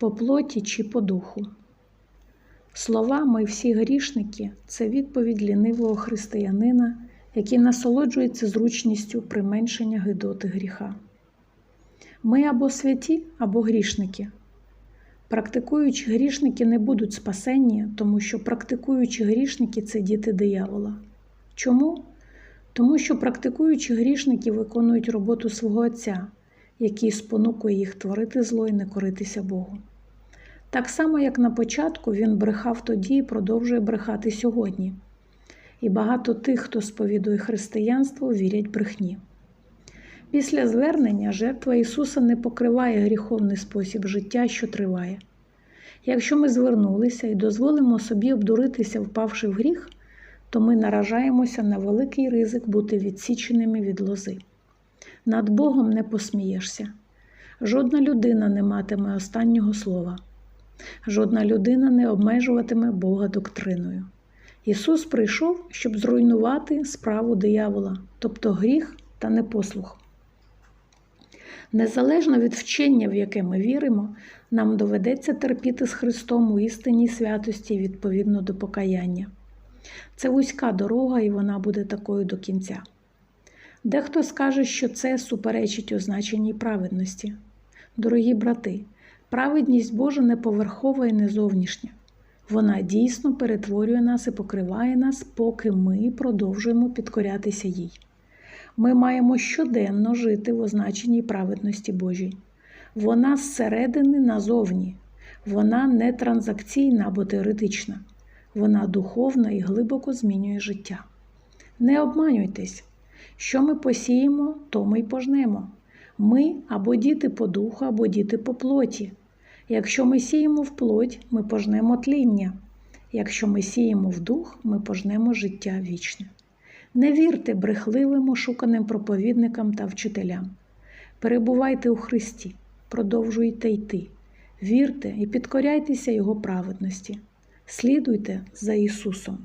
по плоті чи по духу. Слова ми всі грішники це відповідь лінивого християнина, який насолоджується зручністю применшення гидоти гріха. Ми або святі, або грішники. Практикуючі грішники не будуть спасенні, тому що практикуючі грішники це діти диявола. Чому? Тому що практикуючі грішники виконують роботу свого Отця, який спонукує їх творити зло і не коритися Богу. Так само, як на початку він брехав тоді і продовжує брехати сьогодні. І багато тих, хто сповідує християнство, вірять брехні. Після звернення жертва Ісуса не покриває гріховний спосіб життя, що триває. Якщо ми звернулися і дозволимо собі обдуритися, впавши в гріх, то ми наражаємося на великий ризик бути відсіченими від лози. Над Богом не посмієшся. Жодна людина не матиме останнього слова. Жодна людина не обмежуватиме Бога доктриною. Ісус прийшов, щоб зруйнувати справу диявола, тобто гріх та непослух. Незалежно від вчення, в яке ми віримо, нам доведеться терпіти з Христом у істинній святості відповідно до покаяння. Це вузька дорога, і вона буде такою до кінця. Дехто скаже, що це суперечить означеній праведності. Дорогі брати, праведність Божа не поверхова і не зовнішня. Вона дійсно перетворює нас і покриває нас, поки ми продовжуємо підкорятися їй. Ми маємо щоденно жити в означеній праведності Божій. Вона зсередини назовні, вона не транзакційна або теоретична, вона духовна і глибоко змінює життя. Не обманюйтесь, що ми посіємо, то ми й пожнемо. Ми або діти по духу, або діти по плоті. Якщо ми сіємо в плоть, ми пожнемо тління. Якщо ми сіємо в дух, ми пожнемо життя вічне. Не вірте брехливим ошуканим проповідникам та вчителям. Перебувайте у Христі, продовжуйте йти, вірте і підкоряйтеся Його праведності. Слідуйте за Ісусом.